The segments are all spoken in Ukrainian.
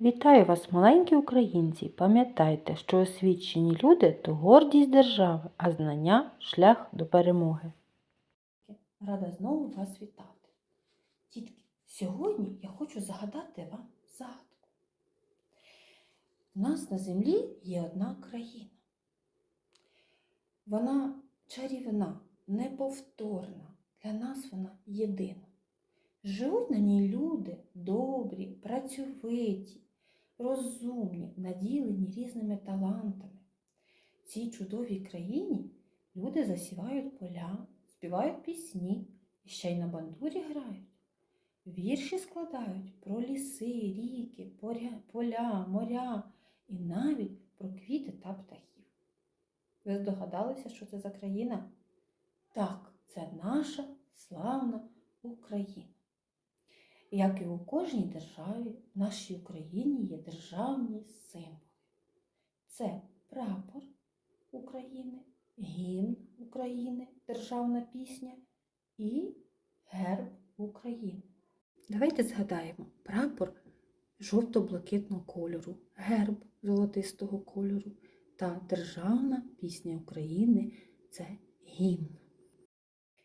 Вітаю вас, маленькі українці! Пам'ятайте, що освічені люди то гордість держави, а знання шлях до перемоги. Рада знову вас вітати. Дітки, сьогодні я хочу загадати вам загадку. У нас на землі є одна країна. Вона чарівна, неповторна. Для нас вона єдина. Живуть на ній люди добрі, працьовиті, розумні, наділені різними талантами. В цій чудовій країні люди засівають поля, співають пісні і ще й на бандурі грають. Вірші складають про ліси, ріки, поля, моря і навіть про квіти та птахів. Ви здогадалися, що це за країна? Так, це наша славна Україна. Як і у кожній державі, в нашій Україні є державні символи. Це прапор України, гімн України, державна пісня і герб України. Давайте згадаємо прапор жовто-блакитного кольору, герб золотистого кольору та державна пісня України це гімн.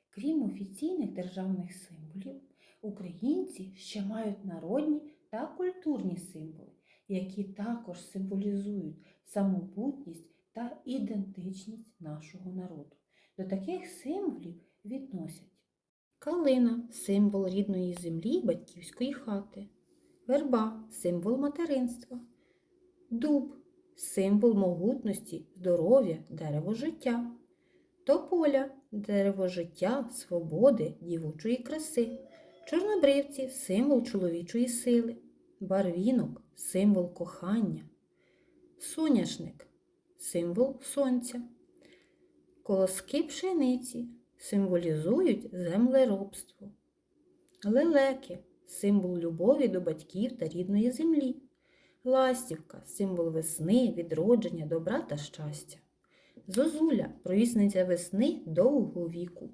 Крім офіційних державних символів, українці ще мають народні та культурні символи, які також символізують самобутність та ідентичність нашого народу. До таких символів відносять калина символ рідної землі батьківської хати, верба символ материнства, дуб символ могутності, здоров'я, дерево життя, тополя дерево життя, свободи, дівочої краси, чорнобривці символ чоловічої сили, барвінок символ кохання, соняшник символ сонця, колоски пшениці символізують землеробство, лелеки символ любові до батьків та рідної землі, ластівка символ весни, відродження, добра та щастя. Зозуля провісниця весни довгого віку.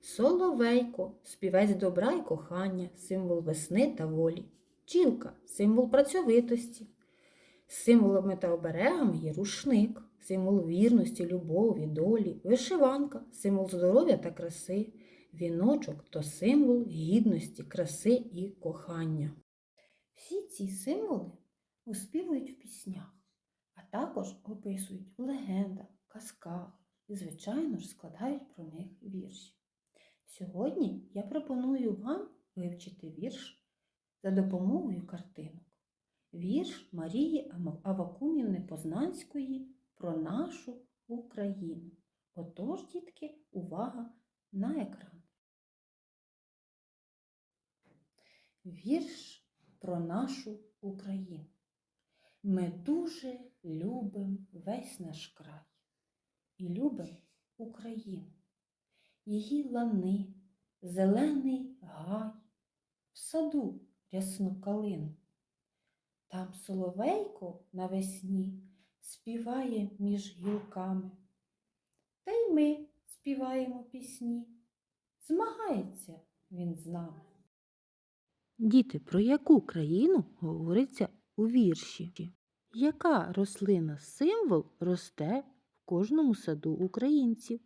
Соловейко співець добра і кохання, символ весни та волі. Чілка символ працьовитості. Символами та оберегами є рушник, символ вірності, любові, долі, вишиванка, символ здоров'я та краси, віночок то символ гідності, краси і кохання. Всі ці символи оспівують в піснях, а також описують в легендах, казках і, звичайно ж, складають про них вірші. Сьогодні я пропоную вам вивчити вірш за допомогою картинок. Вірш Марії Авакумівни Познанської про нашу Україну. Отож, дітки, увага на екран. Вірш про нашу Україну. Ми дуже любим весь наш край і любим Україну, її лани, зелений гай, в саду рясну калину. Там соловейко навесні співає між гілками. Та й ми співаємо пісні. Змагається він з нами. Діти, про яку країну говориться у вірші? Яка рослина символ росте в кожному саду українців?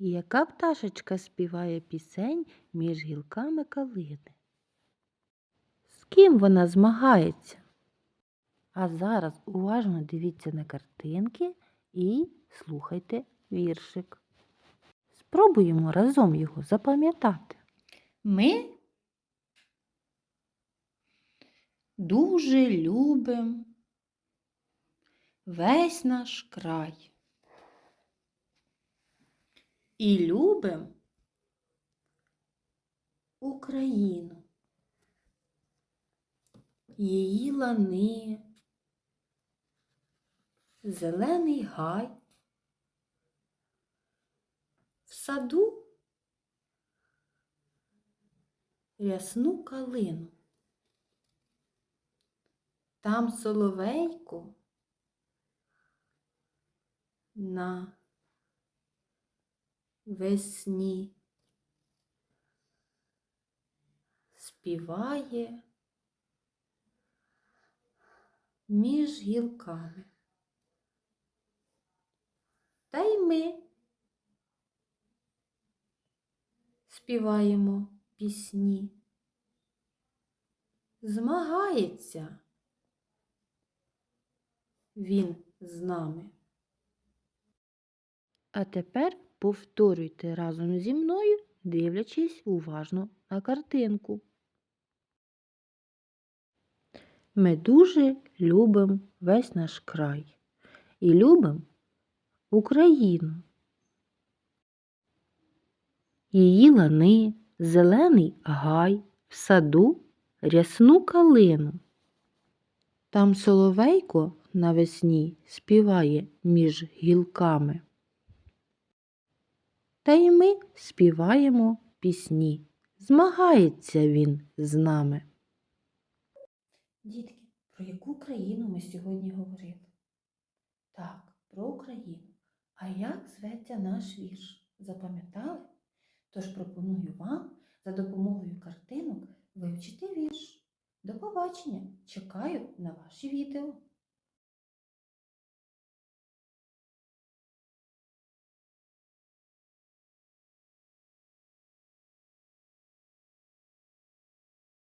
Яка пташечка співає пісень між гілками калини? З ким вона змагається? А зараз уважно дивіться на картинки і слухайте віршик. Спробуємо разом його запам'ятати. Ми дуже любим весь наш край. І любим Україну, її лани, зелений гай, в саду рясну калину. Там соловейко на весні співає між гілками. Та й ми співаємо пісні. Змагається він з нами. А тепер повторюйте разом зі мною, дивлячись уважно на картинку. Ми дуже любимо весь наш край і любимо Україну. Її лани, зелений гай, в саду рясну калину. Там соловейко навесні співає між гілками. Та й ми співаємо пісні. Змагається він з нами. Дітки, про яку країну ми сьогодні говорили? Так, про Україну. А як зветься наш вірш? Запам'ятали? Тож пропоную вам за допомогою картинок вивчити вірш. До побачення! Чекаю на ваші відео.